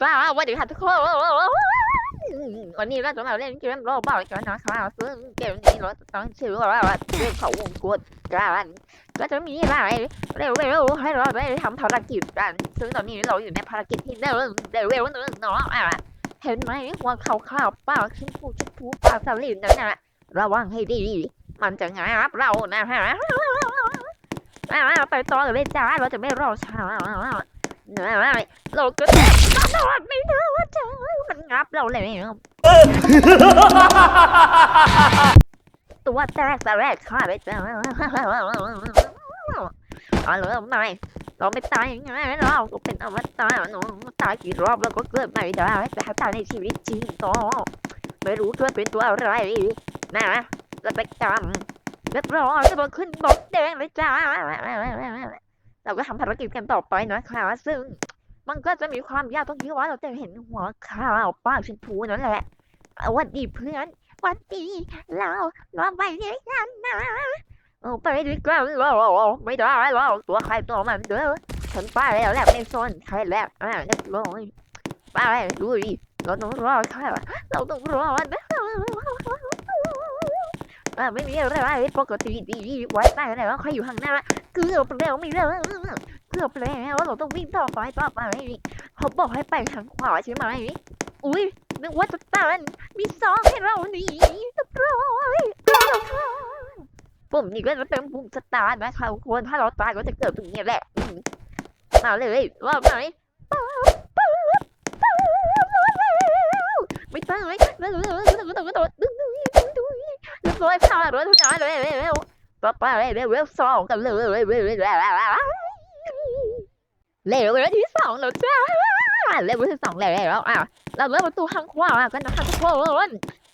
สวัสดีค่ะทุกคนวันนี้เราจะมาเล่นเกมโรบอทกันนะครับซึ่งเกมนี้เราต้องชื่อว่าเรื่องของวงกดกันก็จะมีอะไรเร็วๆให้เราได้ทำภารกิจกัน ซึ่งตอนนี้เราอยู่ในภารกิจที่เร็วเร็วนึงเนาะอะเห็นไหมหัวขาวๆปากชมพูชมพูปาสลิมนั่นนะระวังให้ดี มันจะงับเรานะฮะไปต่อเลยจ้าเราจะไม่รอช้า เราก็นอนไม่ได้ว่าจ้ามันงับเราเลยตัวแตกแต่แรกข้าไปจ้าเอาเลยไม่เราไม่ตายยังไงเราก็เป็นอมตะหนูตายกี่รอบเราก็เกิดใหม่ได้แต่ถ้าตายในชีวิตจริงก็ไม่รู้ตัวเป็นตัวอะไรนะจะไปกรรมเรียบร้อยจะมาขึ้นบกแดงเลยจ้า เราก็ทำภารกิจกันต่อไปนะคะซึ่งมันก็จะมีความยากตรงที่ว่าเราจะเห็นหัวข่าวป้ากชมพูนั่นแหละวันดีเพื่อนวันดีเราเราไปด้วยกันนะเอาไปด้วยกันเราไม่ได้เราตัวใครตัวมันเด้อฉันไปแล้วแหละไม่สนใครแล้วอ่าเรียบร้อยไปลุยเราต้องรอดค่ะเราต้องรอดนะ อ่าไม่มีอะไรว่าปกติดีไว้ใต้ไปแล้วใครอยู่ข้างหน้าเกือบแล้วไม่เลิกเกือบแล้วเราต้องวิ่งต่อไปต่อไปเขาบอกให้ไปทางขวาใช่ไหมอุ้ยนึกว่าจะตันมีซองให้เราหนีเรียบร้อยแล้วค่ะปุ่มนี้ก็จะเป็นปุ่มสตาร์นะคะทุกคนถ้าเราตายก็จะเกิดตรงนี้แหละมาเลยว่าไหนป๊าบป๊าบป๊าบมาแล้วไม่ตายแล้วแล้ รียบร้อยผ่านรถทุกอย่างเลยเร็วต่อไปเร็วเร็วสองกันเลยเร็วเร็วเร็วเลเร็วลที่สองแล้วจ้าเลเวที่สองแล้วอะเราเริ่มประตูข้างขวากันะคะทุกคน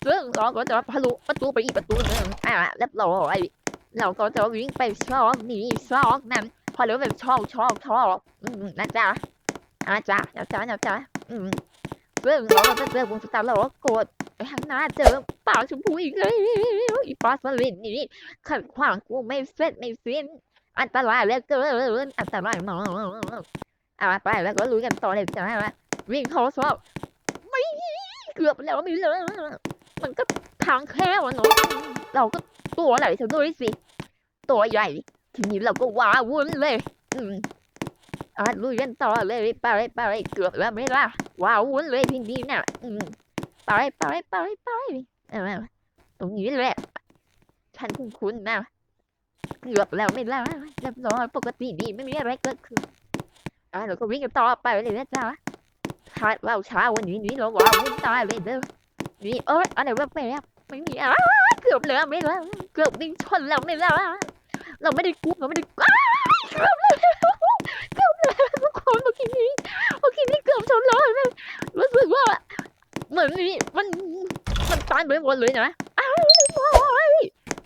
ซึ่งเราก็จะทะลุประตูไปอีกประตูนึงอะเรียบร้อยเราก็จะวิ่งไปช่องนี้ช่องนั้นพอเรียกว่าช่องช่องช่องอืมนะจ๊ะอะจ้ะนะจ๊ะนะจ๊ะอืมซึ่งเราก็จะเจอวงสตาร์เราก็กด ไปข้างหน้าเจอป่าชมพูอีกเลยอีปลาสลิดนี่ขัดขวางกูไม่เสร็จไม่สิ้นอันตรายเหลือเกินอันตรายมากอะไปแล้วก็ลุยกันต่อเลยจ้าวิ่งเข้าซอกไม่เกือบแล้วไม่เลยมันก็ทางแคบอะเนาะเราก็ตัวไหนซะด้วยสิตัวใหญ่ทีนี้เราก็ว้าวุ่นเลยอืมอะลุยกันต่อเลยไปไปเกือบแล้วไม่ล่ะว้าวุ่นเลยทีนี้น่ะอืม ไปไปไปไปเออตรงนี้แหละฉันคุ้นๆนะเกือบแล้วไม่แล้วเรียบร้อยปกติดีไม่มีอะไรเกิดขึ้นอะเราก็วิ่งกันต่อไปเลยนะจ๊ะช้าเราช้าวันนี้นี้เราว่าวิ่งตายเลยเด้อนี่เอ้ยอันไหนว่าไปแล้วไม่มีอะเกือบแล้วไม่แล้วเกือบวิ่งชนแล้วไม่แล้วเราไม่ได้กู้เราไม่ได้กู้เกือบแล้วเกือบแล้วทุกคนเมื่อกี้นี้เมื่อกี้นี้เกือบชนแล้วรู้สึกว่าเหมือนนี่มันมัน ตายไหมดเลยนะอ้าว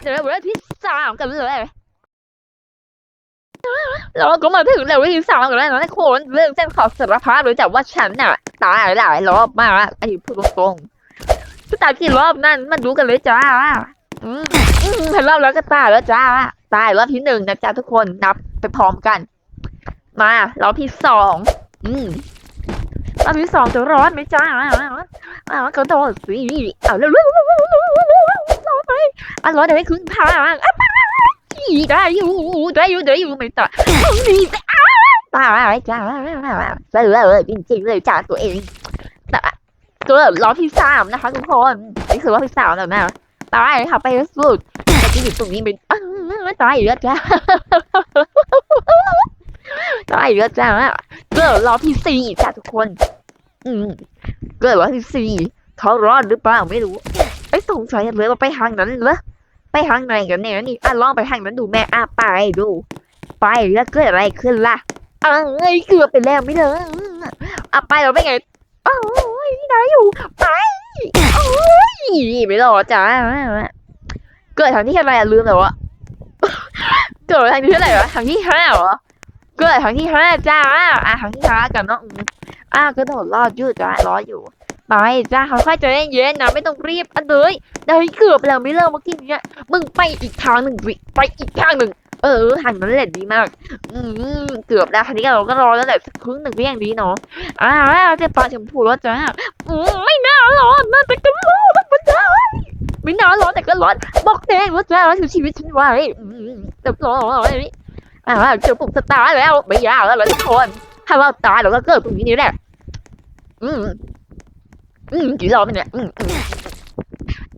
เดี๋ยวเราที่สามกันเลยเราก็มาถึงเลเวลที่สามกันแล้วนะทุกคนเรื่องเส้นขอบสารภาพเลยแต่ว่าฉันน่ะตายหลายรอบมากไอ้พูดตรงๆก็ตายกี่รอบนั่นมาดูกันเลยจ้าอืมอืมเห็นรอบแล้วก็ตายแล้วจ้าตายรอบที่หนึ่งนะจ๊ะทุกคนนับไปพร้อมกัน มารอบที่สองอืม อบที่สองจะร้อนไหมจ้าอ่าก็โดดสิเอาเร็วร้อนไหมอะร้อนได้ครึ่งทางอะอีได้อยู่ได้อยู่ได้อยู่ไม่ตายนี่ตายจ้าเสือเลยจริงๆเลยจ้าตัวเองตัวร้อบที่สามนะคะทุกคนนี่คือรอบที่สามแล้วนะตายค่ะไปสุดแต่ที่อยู่ตรงนี้เป็นตายอยู่แล้วจ้าตายอยู่แล้วจ้าเกิดรอบที่สี่จ้าทุกคน อืมเกิดรอบที่สี่เขารอดหรือเปล่าไม่รู้ไอ้สงสัยเลยว่าไปทางนั้นเหรอไปทางไหนกันเนี่ยนี่อะลองไปทางนั้นดูแม่อะไปดู ไปแล้วเกิดอะไรขึ้นล่ะอะเอ้เกือบไปแล้วไม่เลยอะไปเราไปไงโอ้ยได้อยู่ไปโอ้ยไม่รอจ้าเกิดทางที่อะไรลืมแล้ววะเกิดทางที่เท่าไหร่วะทางที่ห้าเหรอเกิดทางที่ห้าจ้าอะทางที่ห้ากันเนาะ อืมอะก็โดดรอดอยู่จ้ารออยู่ไปจ้าค่อยๆใจเย็นๆนะไม่ต้องรีบอะเลยได้เกือบแล้วไม่เลิกเมื่อกี้เนี่ยมึงไปอีกทางหนึ่งไปอีกทางหนึ่งเออหันนั่นแหละดีมาก อืมเกือบแล้วคันนี้เราก็รอแล้วแหละสักครึ่งหนึ่งก็ยังดีเนาะอ่าเจะปลาชมพูแล้วจ้าอืมไม่น่าร้อนนะแต่ก็ร้อนมันจ้ไม่น่าร้อนแต่ก็ร้อนบอกแดงว่าจ้าคือชีวิตฉันไว้อืมแต่ร้อนอ่าเจอปุ่มสตาร์แล้วไม่ยากแล้วทุกคน ถ้าเราตายเราก็เกิดตรงนี้นี่แหละ อืม อืมกี่รอบเนี่ยอืม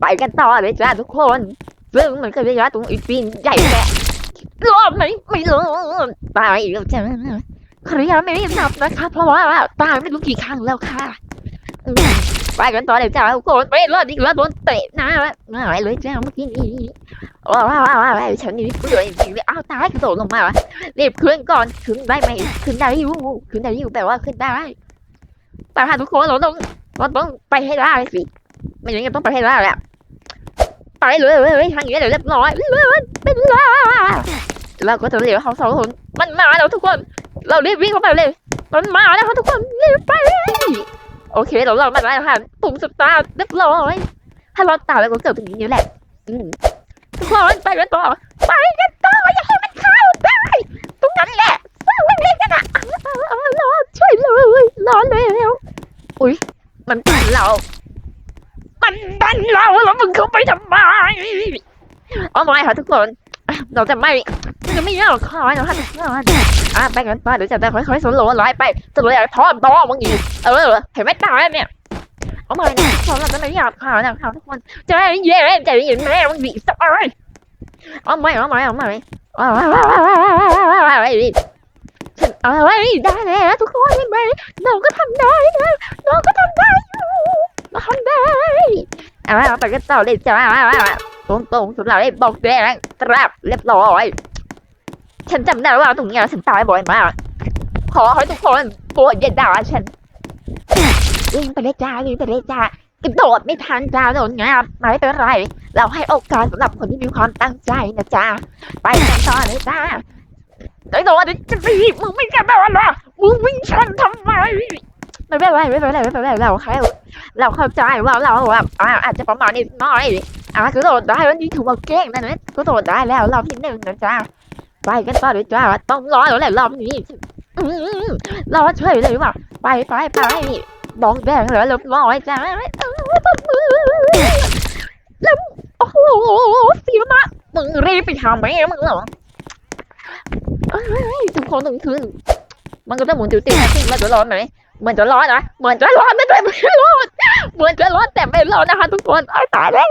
ไปกันต่อเลยจ้าทุกคนซึ่งมันก็ระยะตรงอีกปีนใหญ่แหละรอบไหนไม่รู้ตายแล้วจ้าครียไม่ได้นับนะคะ เพราะว่าตายไม่รู้กี่ครั้งแล้วค่ะ ไปกันต่อเลยวจ้าทุกคนไปรอดอีกแล้วโดนเตะนะไม่ไหวเลยจ้าเมื่อกี้นี้ว้าวว้าวว้าวว้าวฉันนี่เบื่อจริงเลยอ้าวตายกระโดดลงมาวะรีบขึ้นก่อนขึ้นได้ไหมขึ้นได้อยู่ขึ้นได้อยู่แปลว่าขึ้นได้แต่ถ้าทุกคนเราต้องเราต้องไปให้ได้สิไม่อย่างนั้ต้องไปให้ได้แหละไปเลยเลยทางนี้เดี๋ยวเรียบร้อยเลยเป็นไรเราก็จะเรียกเขาสองคนมันมาแล้วทุกคน เรารีบวิ่งเข้าไปเลย มันมาแล้วครับทุกคนรีบไป โอเคเราเรามาแล้วค่ะปุ่มสตาร์ทเรียบร้อยถ้าเราตายแล้วก็เกิดตรงนี้นี่แหละทุกคนไปกันต่อไปกันต่ออย่าให้มันเข้าได้ตรงนั้นแหละสร้างเล่นกันอะรอช่วยเลยรอเลยแล้วอุ้ยมันดันเรา มันดันเราแล้วมึงเข้าไปทำไมเอาไม่ค่ะทุกคนเราจะไม่ จะไม่เอาคอยนะคะทุกคนอะไปกันต่อเดี๋ยวจะได้ค่อยๆสนโลว์ไลฟ์ไปสนโลว์ไลฟ์พร้อมต่อมึงอีกเออเห็นไหมตายเนี่ยเอามาเนี่ยพร้อมเราจะไม่อยากข่าวนะครับทุกคนจะได้เย็นใจเย็นแม่มึงดีสักอะไรเอาใหม่เอาใหม่เอาใหม่เอาใหม่ฉันเอาไว้ได้แล้วทุกคนเห็นไหมเราก็ทำได้นะเราก็ทำได้อยู่เราทำได้เอาไปกันต่อเลยจ้าตรงตรงๆสำหรับไอ้บอกแดงตรับเรียบร้อย ฉันจำได้ว่าตรงนี้ยฉันตายบ่อยมาก ขอให้ทุกคนโปรดอย่าด่าฉันวิ่งไปเลยจ้าวิ่งไปเลยจ้ากระโดดไม่ทันจ้าโดนงับไม่เป็นไร เราให้โอกาสสำหรับคนที่มีความตั้งใจนะจ้าไปกันต่อเลยจ้าไอ้โดนจะไปมึงไม่กล้าแบบว่ามึงวิ่งชนทำไมไม่เป็นไรไม่เป็นไรไม่เป็นไรเราแค่เราเข้าใจว่าเราแบบอาจจะประมาณนิดหน่อยอะก็โดดได้วันนี้ถือว่าเก่งนะเนี่ยก็โดดได้แล้วเรอบที่หนึ่งนะจ้า ไปกันต่อเลยจ้าต้องรอแล้วแหละรอบนี้อื้อหือรอเฉยเลยว่ะไปไปไปบอกแดงเลยเรียบร้อยจ้าแล้วโอ้โหสีมากมึงรีบไปทำแม่มึงเหรอทุกคนถึงถึงมันก็จะหมุนติวติวติมันจะร้อนไหมเหมือนจะร้อนนะเหมือนจะร้อนแต่ไม่ร้อนเหมือนจะร้อนแต่ไม่ร้อนนะคะทุกคนอ้ายตายแล้ว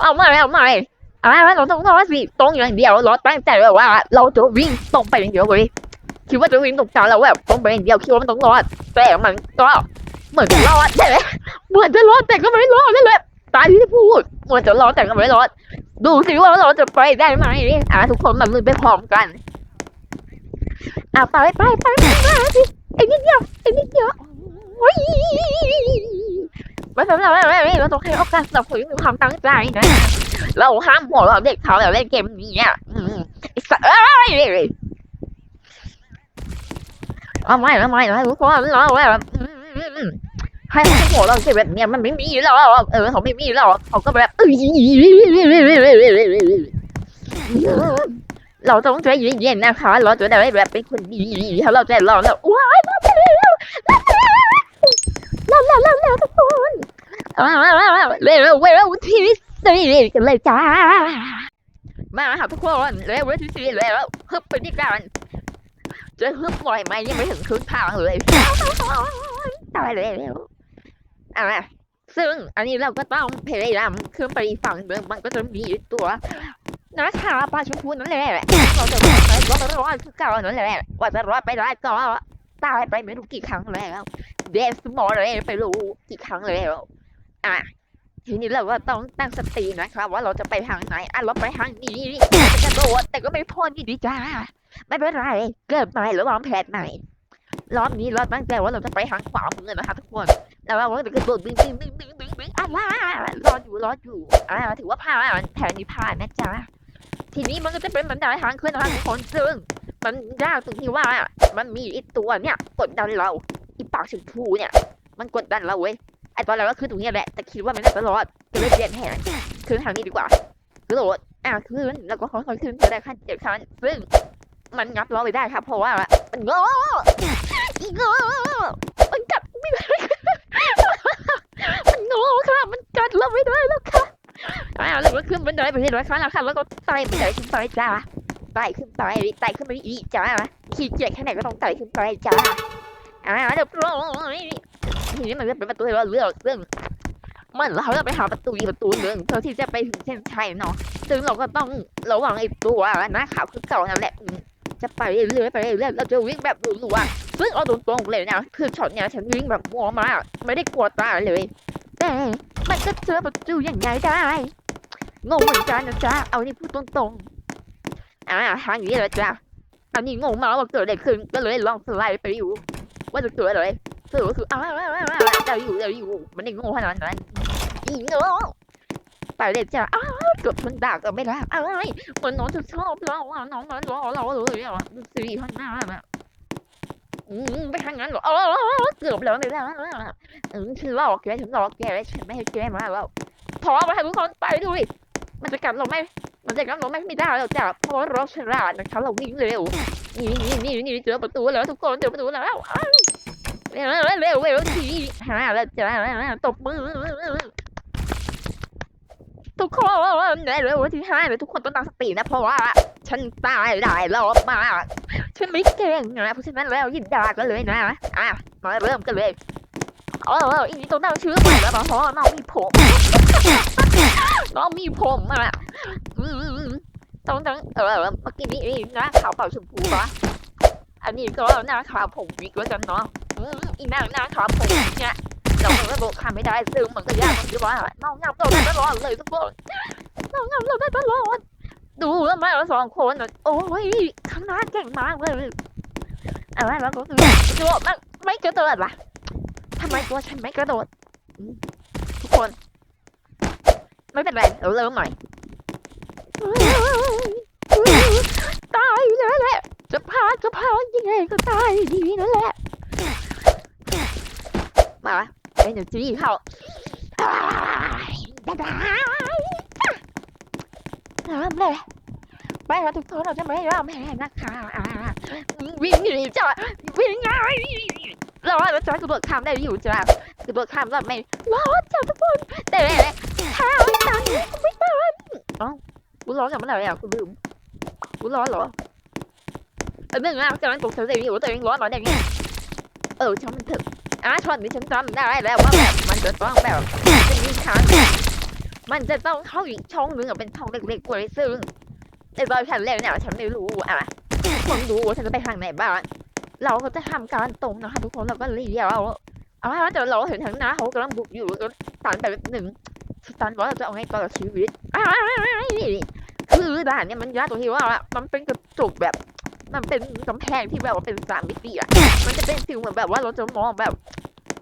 เอาใหม่เอาใหม่ อาเราต้องรอสิตรงอย่างเดียวเราตั้งใจแบบว่า เราจะวิ่งตรงไปอย่างเดียวเลยคิดว่าจะวิ่งตรงกลางแล้วแบบตรงไปอย่างเดียวคิดว่ามันต้องรอดแต่มันก็เหมือนจะรอดแต่เหมือนจะรอดแต่ก็ไม่รอดนั่นแหละตายที่พูดเหมือนจะรอดแต่ก็ไม่รอดดูสิว่าเราจะไปได้ไหมอะทุกคนมันมือไปพร้อมกันอะไปไปไปไปไปสิไอ้นิดเดียวไอ้นิดเดียวโอ้ย ไม่เป็นไรไม่เป็นไรเราต้องให้โอกาสสำหรับคนที่มีความตั้งใจนะเราห้ามหัวเราเด็กเขาแบบเล่นเกมนี้อะอืมไอ้สัสเอ้ยเอาไม่เอาไม่เอาทุกคนเราแบบอืมให้เขาหัวเราเก็บแบบเนี้ยมันไม่มีหรอกเออเขาไม่มีหรอกเขาก็แบบเอ้ยเราต้องใจเย็นๆนะคะ เราจะได้แบบเป็นคนดีถ้าเราใจร้อนแล้วว้าย เร็วเร็วทีสี่กันเลยจ้า มาค่ะทุกคนเร็วเร็วที่สี่แล้วฮึบไปนี่กันจะฮึบบ่อยไหมยังไม่ถึงครึ่งทางเลยตายแล้วอะซึ่งอันนี้เราก็ต้องพยายามขึ้นไปอีฝั่งหนึ่งมันก็จะมีตัวนะคะปลาชมพูนั่นแหละเราจะรอดไปก็รอดเก่านั่นแหละว่าจะรอดไปได้ก็ตายไปไม่รู้กี่ครั้งแล้วเดสมอลเลยไปรู้กี่ครั้งแล้ว อะทีนี้เราก็ต้องตั้งสตินะครับ ว่าเราจะไปทางไหนอะเราไปทางนี้กระโดดแต่ก็ไม่พ้นนี่ดีจ้าไม่เป็นไรเกิดใหม่หรือวางแผนใหม่รอบนี้เราตั้งใจว่าเราจะไปทางขวามือนะคะทุกคนแต่ว่าเราจะกระโดดดึงดึงดึงดึงดึงดึงอะล่ารออยู่รออยู่อะถือว่าผ่านแผนนี้ผ่านนะจ๊ะทีนี้มันก็จะเป็นบันไดทางขึ้นนะคะทุกคนซึ่งมันยากตรงที่ว่ามันมีไอีตัวเนี่ยกดดันเราอีปากชมพูเนี่ย มันกดดันเราเว้ย ไอตอนแรกก็คือตรงนี้แหละ แต่คิดว่ามันน่าจะรอดก็เลยเปลี่ยนแผนคือทางนี้ดีกว่ากระโดดอ่าคืนแล้วก็ค่อยๆขึ้นไปได้ขั้นเจ็ดขั้นซึ่งมันงับเราไม่ได้ครับ เพราะว่ามันโง่อีง่มันกัดไม่ได้มันโง่ค่ะ มันกัดเราไม่ได้แล้วค่ะอ่าแล้วก็ขึ้นบันไดไปเรื่อยๆครั้งละขั้นแล้วก็ไต่บันไดขึ้นไปจ้าไต่ขึ้นไปไต่ขึ้นไปอีกจ้าขี้เกียจแค่ไหนก็ต้องไต่ขึ้นไปจ้าอ่าเรียบร้อยที นี้มันเป็นประตูที่เราเลือกเรื่องมันเราจะไปหาประตูอีกประตูหนึ่งเพื่อที่จะไปถึงเส้นชัยเนาะซึ่งเราก็ต้องระวังไอ้ตัวน้าขาวคือเก่านั่นแหละจะไปเรื่อยๆไปเรื่อยๆเราจะวิ่งแบบรัวๆซึ่งเอาตรงๆเลยนะคือช็อตเนี้ยฉันวิ่งแบบมัวมากไม่ได้กลัวตายเลย แต่มันจะเจอประตูยังไงได้งงเหมือนกันนะจ๊ะเอานี่พูดตรงๆอ่าทางนี้เลยจ้ะอันนี้งงมากว่าเกิดอะไรขึ้นก็เลยลองสไลด์ไปอยู่ว่าจะเกิดอะไร สรุปก็คืออ้าวจะอยู่จะอยู่มันไม่งงขนาดนั้นอีโง่ไปเลยจ้ะอ้าวเกือบชนดากก็ไม่ได้อะไรเหมือนน้องจะชอบเราอะน้องน้องรอเราเลยอะดูสิข้างหน้าน่ะอืมไปทางนั้นหรอเออเกือบแล้วไม่ได้อืมฉันหลอกแกฉันหลอกแกฉันไม่ให้แกมาแล้วพอมาให้ทุกคนไปดูดิมันจะกลับเราไหมมันจะกลับเราไหมไม่ได้แล้วจ้ะเพราะเราฉลาดนะคะเราวิ่งเร็วนี่นี่นี่นี่เจอประตูแล้วทุกคนเจอประตูแล้ว ตบมือทุกคนในเร็วที่ห้าเลยทุกคนต้องตั้งสตินะเพราะว่า ฉันตายหลายรอบมากฉันไม่เก่งนะเพราะฉะนั้นแล้วยินดากันเลยนะอะมาเริ่มกันเลยเอออีนี่ต้องตั้งชื่อใหม่แล้วเพราะน้องมีผมน้องมีผมอะต้องตั้งเออเมื่อกี้นี่น้าขาวเปล่าชมพูปะอันนี้ก็หน้าขาวผมวิกแล้วกันเนาะ อืมอีหน้าหน้าขาวผมเนี่ยเราก็บอกคำไม่ได้ซึ่งมันก็ยากตรงที่ว่าน้องงับเราได้ตลอดเลยทุกคนน้องงับเราได้ตลอดดูแล้วไหมเราสองคนนะโอ้ยข้างหน้าเก่งมากเลยอะไรแล้วก็คือจะบอกมันไม่กระโดดล่ะทำไมตัวฉันไม่กระโดดทุกคน ไม่เป็นไรเราเริ่มใหม่ตายแล้วแหละจะพาจะพายังไงก็ตายดีนั่นแหละ มาเป็นอย่างจี้เขาอ้ายได้ได้เริ่มเลยไปแล้วทุกคนเราจะไม่ยอมแพ้นะคะวิ่งหนีจ้ะวิ่งไงเรอแล้วจ้ะกระโดดข้ามได้อยู่จ้ะกระโดดข้ามได้ไม่รอจ้ะทุกคนแต่ถ้าไม่ทันไม่ทันเอ้ากูร้อนจากเมื่อไหร่อะกูลืมกูร้อนเหรอเออเรื่อไงอะกำลังตกใจอยู่ตัวเองร้อนเหรอเนี่ยเออช่างมันเถอะ อะช็อตนี้ฉันจำได้แล้วว่าแบบมันจะต้องแบบจะมีทางมันจะต้องเข้าอีกช่องนึงอะเป็นช่องเล็กๆกว่าซึ่งในตอนฉันเล่นเนี่ยฉันไม่รู้อะคนดูว่าฉันจะไปทางไหนบ้างเราก็จะทำการตรงนะคะทุกคนเราก็เลี้ยวเอาละแต่เราเห็นทางหน้าเขากำลังบุกอยู่ก็ตันไปแบบหนึ่งตันว่าเราจะเอาไงต่อกับชีวิตอะคือด่านเนี่ยมันยากตรงที่ว่ามันเป็นกระจกแบบ มันเป็นกำแพงที่แบบว่าเป็นสามมิติอะมันจะเป็นฟิลเหมือนแบบว่าเราจะมองแบบ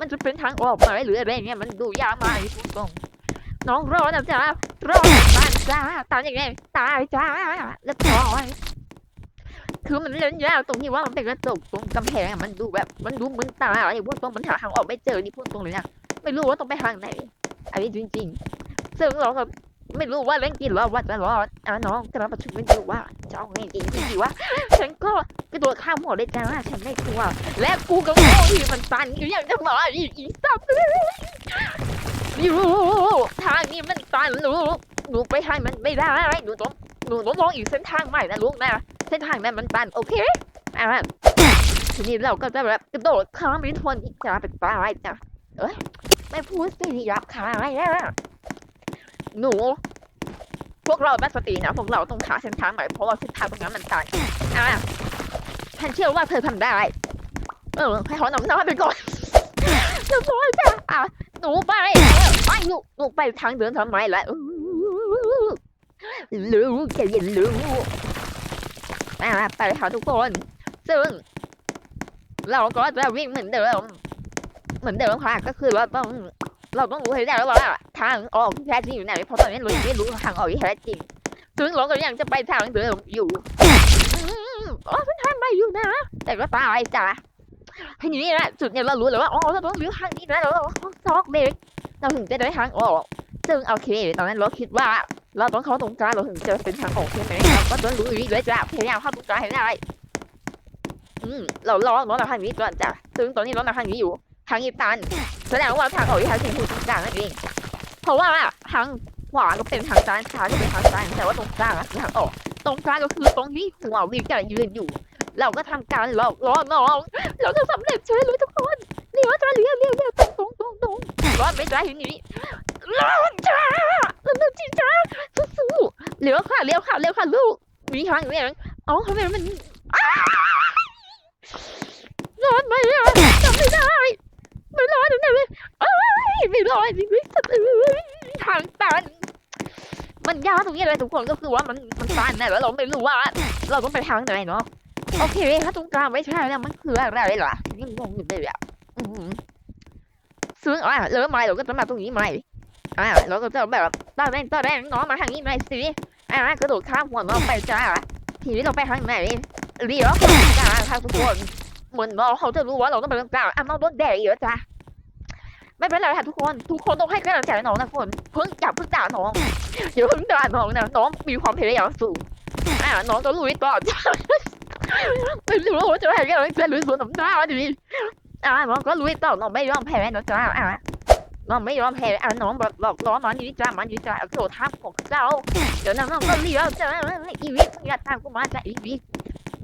มันจะเป็นทางออกมาหรืออะไรเนี่ยมันดูยากมากพูดตรงน้องรอนะจ๊ะรอตายจ้าตายยังไงตายจ้าแล้วพอยคือมันเล่นยากตรงที่ว่ามันเป็นกระจกตรงกำแพงอะมันดูแบบมันดูมึนตาอะไรพูดตรงมันหาทางออกไม่เจอนี่พูดตรงเลยนะไม่รู้ว่าต้องไปทางไหนอันนี้จริงๆซึ่งเราก็ ไม่รู้ว่าเล่นกี่รอบว่าจะรอดอะน้องกำลังประชุมกันอยู่ว่าจะเอาไงดีดีวะฉันก็กระโดดข้ามหัวเลยจ้าฉันไม่กลัว และกูก็โง่ที่มันตันอยู่อย่างจะมาอีกอีสับอยู่ทางนี้มันตันลูหนูไปทางมันไม่ได้หนูต้องหนูต้องลองอีกเส้นทางใหม่นะลูกนะเส้นทางนั้นมันตันโอเคอะทีนี้เราก็จะแบบกระโดดข้ามไปทวนอีกจ้าเป็นตายจ้ะเอ้ยไม่พูดสิยับขายนะหนู พวกเราตั้งสตินะพวกเราต้องหาเส้นทางใหม่เพราะว่าเส้นทางตรงนั้นมันตันอะฉันเชื่อว่าเธอทำได้ เออให้เขานำหน้าไปก่อนเรียบร้อยจ้ะอะหนูไปไปหนูหนูไปทางเดินทำไมล่ะรู้แกเย็นรู้อะไปค่ะทุกคนซึ่งเราก็จะวิ่งเหมือนเดิมเหมือนเดิมค่ะก็คือเราต้อง เราต้องรู้ให้ได้แล้ว่าทางออกที่แท้จริงอยู่ไหนเพราะตอนนี้เรายังไม่รู้ทางออกที่แท้จริงซึ่งเราก็ยังจะไปทางเดิมอยู่อ๋อฉันทำไม่อยู่นะ แต่ก็ตายจ้ะทีนี้นะจุดเนี่ยเรารู้เลยว่าอ๋อเราต้องเลี้ยวทางนี้นะเราต้องซอกเบรกเราถึงจะได้ทางออกซึ่งโอเคตอนนั้นเราคิดว่า เราต้องเข้าตรงกลางเราถึงจะเป็นทางออกใช่ไหมเราก็ต้องรู้อยู่ดีด้วยจ้ะพยายามเข้าตรงกลางให้ได้อืมเรารอรอเราทางนี้ก่อนจ้ะซึ่งตอนนี้รอเราทางนี้อยู่ ทางนี้ตันแสดงว่าทางออกที่ทางนี้คือตรงกลางนั่นเองเพราะว่าทางขวาก็เป็นทางซ้ายซ้ายก็เป็นทางซ้ายแต่ว่าตรงกลางอะคือทางออก ตรงกลางก็คือตรงที่หัววิวจะยืนอยู่ เราก็ทำการหลอกล่อน้องเราจะสำเร็จใช่ไหมทุกคนเลี้ยวจ้าเลี้ยวเลี้ยวเลี้ยตรงตรงตรงตรงรอดไม่ได้ทีนี้รอดจ้าเร็วจีจ้าสู้ๆเลี้ยวค่ะเลี้ยวค่ะเลี้ยวค่ะลูกมีทางเลี้ยวเอาทำไมมันอ้ารอดไหมอะจำไม่ได้ ไม่รอดแน่เลยเอ้ยไม่รอดจริงๆสัตว์เอ้ยทางตันมันยากตรงนี้เลยทุกคนก็คือว่ามันมันตันนะแล้วเราไม่รู้ว่า เราต้องไปทางไหนเนาะโอเคถ้าตรงกลางไม่ใช่แล้วมันคืออะไรล่ะยังงงอยู่เลยอะอืมซึ่งอะเริ่มใหม่เราก็จะมาตรงนี้ใหม่อะเราก็จะแบบตอนแรกตอนแรกน้องมาทางนี้ใหม่สิอะกระโดดข้ามหัวน้องไปจ้าทีนี้เราไปทางไหนเลี้ยวจ้าค่ะทุกคนเหมือนเราเขาจะรู้ว่าเราต้องไปตรงกลางอะน้องโดนแดดเยอะจ้า ไม่เป็นไรค่ะทุกคนทุกคนต้องให้กำลังใจน้องนะทุกคนเพิ่งจับเพิ่งด่าน้องอย่าเพิ่งด่าน้องนะน้องมีความพยายามสูงอะน้องก็ลุยต่อจ้าไม่รู้ว่าจะให้กันจะลุยสวนน้ำตาดิอะน้องก็ลุยต่อน้องไม่ยอมแพ้นะจ้าอะน้องไม่ยอมแพ้อะน้องบอกบอกล้อมันนี่จ้ามันนี่จ้าโกรธทับของเจ้าเดี๋ยวน้องก็เลี้ยวจ้าอีวิทอย่าตามกูมาจ้าอีวิท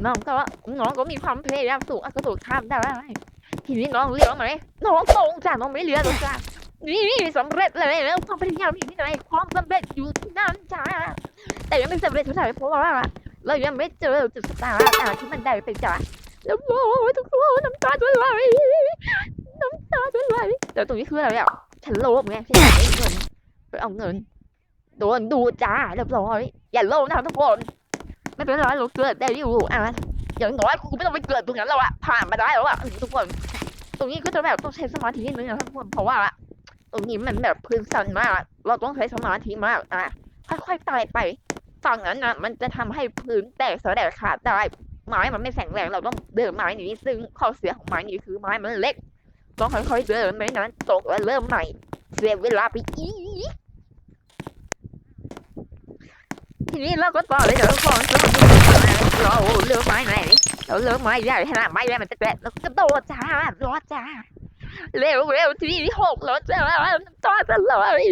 น้องก็น้องก็มีความพยายามสูงอะก็โดดข้ามได้ ทีนี้น้องเลี้ยวไหมน้องตรงจ้าน้องไม่เลี้ยวจ้านี่สำเร็จเลยแล้วความพยายามอยู่ที่ไหนความสำเร็จอยู่ที่นั่นจ้าแต่ยังไม่สำเร็จเท่าไหร่เพราะว่าเรายังไม่เจอจุดสตาร์ทอะที่มันได้ไปจ้ะแล้วโอ้ทุกคนน้ำตาจะไหลน้ำตาจะไหลแต่ตรงนี้คืออะไรอะฉันโลภไงฉันอยากได้เงินไปเอาเงินโดนดูจ้าเรียบร้อยอย่าโลภนะทุกคนไม่เป็นไรเราเกิดได้อยู่อะ อย่างน้อยกูไม่ต้องไปเกิดตรงนั้นแล้วอะผ่านมาได้แล้วอะทุกคน ตรงนี้ก็จะแบบต้องใช้สมาธินิดนึงนะทุกคนเพราะว่าตรงนี้มันแบบพื้นสันมาก เราต้องใช้สมาธิมากอะค่อยๆตายไปฝั่งนั้นนะมันจะทำให้พื้นแตกสลายขาดได้ไม้มันไม่แข็งแรงเราต้องเดินไม้นี้ซึ่งข้อเสียของไม้นี้คือไม้มันเล็กต้องค่อยๆเดินไม่นั้นตกแล้วเริ่มใหม่เสียเวลาไปอีก ทีนี้เราก็ต่อเลยเดี๋ยวทุกคนเราเลือกไม้ไหนเราเลือกไม้ใหญ่ขนาดไม้ใหญ่มันจะแตกเราก็โดดจ้ารอดจ้าเร็วเร็วทีนี้หกรถจ้าต่อจะลอย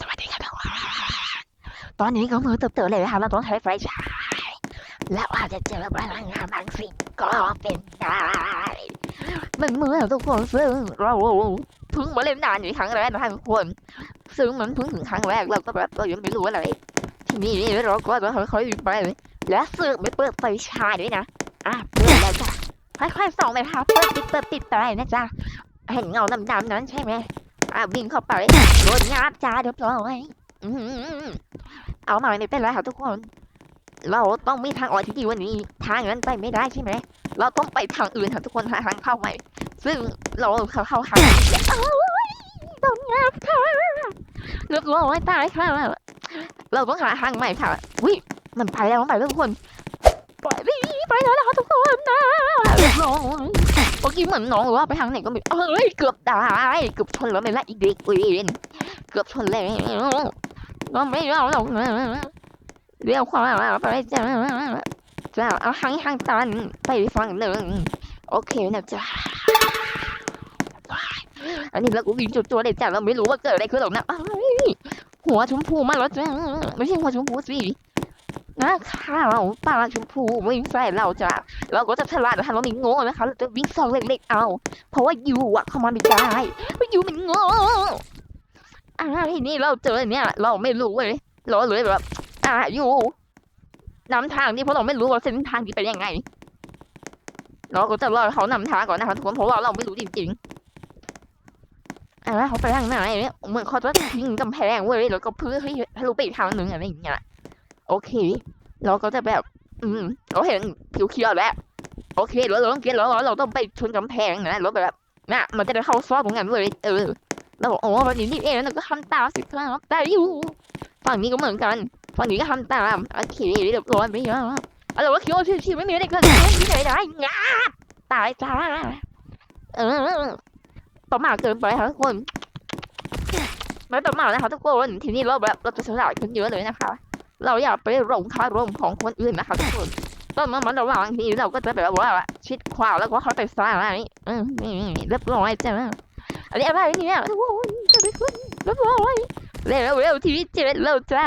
สวัสดีครับตอนนี้ก็มือเติบๆเลยนะค่ะเราต้องใช้ไฟฉายแล้วอาจจะเจอพลังงานบางสิ่งก็เป็นได้มันเหมื่อนทุกคนซึ่งเราเพิ่งมาเล่นนานอยู่ครั้งแรกนะทุกคน ซึ่งมันเพิ่งถึงครั้งแรกเราก็แบบเรายังไม่รู้อะไร ทีนี้เราก็ต้องค่อยๆไปและซึ่งไม่เปิดไฟฉายด้วยนะอะเปิดแล้วจ้ะค่อยๆส่องเลยค่ะเปิดปิดเปิดปิดไปนะจ๊ะเห็นเงาดำๆนั้นใช่ไหมอะวิ่งเข้าไปโดนงาบจ้าเรียบร้อยอื้อหือเอามาไม่เป็นไรครับทุกคน เราต้องมีทางออกที่ดีกวันนี้ ทางนั้นไปไม่ได้ใช่ไหม เราต้องไปทางอื่นครับทุกคนทางเข้าใหม่ ซึ่งเราเข้าเข้าทางโดนงาบค่ะ เรียบร้อยตายค่ะเราต้องหาทางใหม่ค่ะวิมันไปแล้วมันไปแล้วทุกคนไปไปแล้วนะครับทุกคนนะเรียบร้อยเมื่อกี้เหมือนน้องว่าไปทางไหนก็ไม่เอ้ยเกือบตายเกือบชนแล้วไม่ละอีกเด็กเวนเกือบชนแล้วก็ไม่ยอมหรอกเรียวความไปจ้าจ้าเอาหางหางตันไปฟังหนึ่งโอเคนะจ้า อันนี้เราก็วิ่งจุดตัวเลยจ้าเราไม่รู้ว่าเกิดอะไรขึ้นหรอกนะหัวชมพูมาแล้วจ้าไม่ใช่หัวชมพูสินะข้าวปลาชมพูวิ่งใส่เราจ้าเราก็จะฉลาดนะคะเราไม่โง่นะคะเราจะวิ่งซองเล็กๆเอา เพราะว่ายูอะเข้ามาไม่ได้เพราะยูมันโง่อ่าทีนี้เราเจอเนี่ยเราไม่รู้เลยเราเลยแบบอ่ายูนำทางนี่เพราะเราไม่รู้ว่าเส้นทางที่เป็นยังไง เราก็จะรอเขานำทางก่อนนะคะทุกคนเพราะว่าเราไม่รู้จริงๆ อ่าเขาไปทางไหนเนี่ยเหมือนเขาจะทิ้งกำแพงเว้ยแล้วก็เพื่อให้ทะลุไปอีกทางหนึ่งอะไรอย่างเงี้ยโอเคเราก็จะแบบ อืมเราเห็นผิวเขียวแล้วโอเคเราเราต้องเก็ตแล้วเราต้องไปชนกำแพงนะแล้วแบบน่ะมันจะได้เข้าซอกตรงนั้นเลยเออเราบอกอ๋อวันนี้นี่เองแล้วก็ทำตามสิครับแต่อยู่ฝั่งนี้ก็เหมือนกันฝั่งนี้ก็ทำตามโอเคเรียบร้อยไม่เยอะอะไรวะคิดว่าพี่พี่ไม่มีอะไรเกิดขึ้นที่ไหนได้งาตายจ้าเออ ประมาทเกินไปครับทุกคนไม่ประมาทนะคะทุกคนทีนี้เราแบบเราจะฉลาดขึ้นเยอะเลยนะคะ เราอย่าไปหลงคารมของคนอื่นนะคะทุกคนตอนมันระหว่างทีเราก็จะแบบว่าชิดขวาแล้วก็เขาไปซ้ายอืมเรียบร้อยจ้ะอันนี้อะไรเนี่ยทุกคนจะไปขึ้นเรียบร้อยเร็วเร็วทีวีเจ็ดเร็วจ้า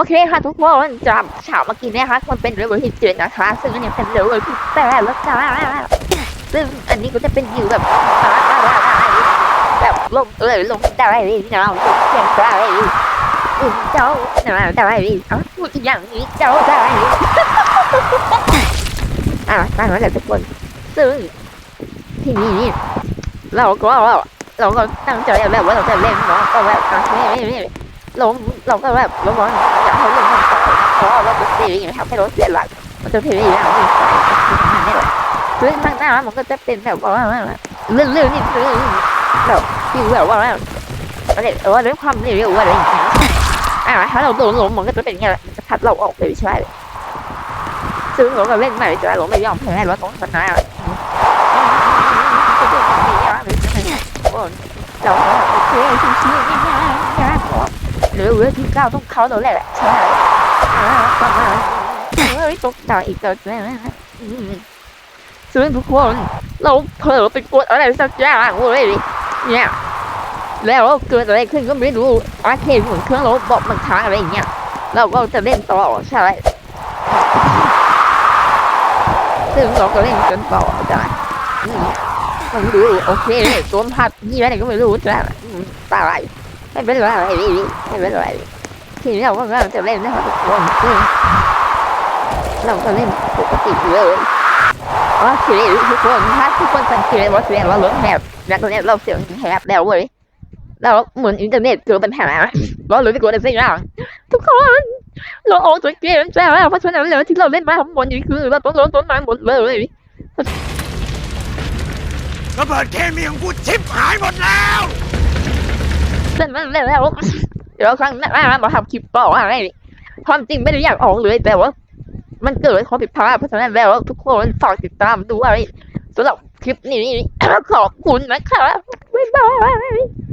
อเคค่ะทุกคนจากฉากเมื่อกี้เนี่ยค่ะมันเป็นเรือที่เจ็ดนะคะ ซึ่งอันนี้เป็นเรือที่แปดแล้วจ้าซึ่งอันนี้ก็จะเป็นวิวแบบแบบลงเออลงได้เลยนะลงเสียงได้เจ้านะได้เอ้าพูดอย่างนี้เจ้าได้อะตั้งไว้แล้วทุกคนซึ่งที่นี่เราก็เราก็ตั้งใจแบบว่าเราจะเล่นเนาะก็แบบไม่ไม่ไม่เราเราก็แบบเราบอก อยากให้เรื่องมันเพราะเราจะเสียอย่งทำให้รถเสียหลักมันจะเสียอย่างนี้ใส่ไม่ได้ซึ่งข้างหน้ามันก็จะเป็นแบบว่าเรื่องเรื่องนี่เรื่องแบบที่แบบว่าอะไรเออเรื่องความเร็วอะไรอย่างเงี้ยอ่าถ้าเราโดนล้มมันก็จะเป็นอย่างเงี้ยจะพัดเราออกเลยใช่ไหมซึ่งเราก็เล่นใหม่จะเราไม่ยอมแพ้เราต้องชนะเราโอเคชิวๆง่ายๆหรือว่าที่เก้าต้อง เขาตัวแหละใช่ประมาณเฮ้ยตกใจอีกแล้วซึ่งทุกคนเราเผลอไปกดอะไรสักอย่างเว้ยเนี่ยแล้วเกิดอะไรขึ้นก็ไม่รู้อาเคเหมือนเครื่องรถบอกมันค้างอะไรอย่างเงี้ยเราก็จะเล่นต่อใช่ซึ่งเราก็เล่นจนต่อจ้ะมันรู้โอเคตัวพัดยี่อะไรก็ไม่รู้จ้ะตายไม่เป็นไรไม่เป็นไร ทีนี้เราก็เราจะเล่นนะครับทุกคนเราก็เล่นปกติเลยโอเคทุกคนถ้าทุกคนสังเกตว่าแสดงว่ารถแมพแล้วตอนนี้เราเสียงแหบแล้วเว้ยแล้วเหมือนอินเทอร์เน็ตเกิดปัญหาเราเลยไม่กลัวอะไรสักอย่างทุกคนเราออกจากเกมแล้วเพราะฉะนั้นแล้วที่เราเล่นมาทั้งหมดนี่คือเราต้องโดนต้นม้หมดเลยระเบิดเคมีของกูชิบหายหมดแล้วเส้นมันแล้ว เดี๋ยวครั้งหน้ามาทำคลิปต่ออะไรความจริงไม่ได้อยากออกเลยแต่ว่า มันเกิดข้อผิดพลาดเพราะฉะนั้นแล้วทุกคนฝากติดตามด้วยสำหรับคลิปนี้ขอบคุณนะครับบ๊ายบาย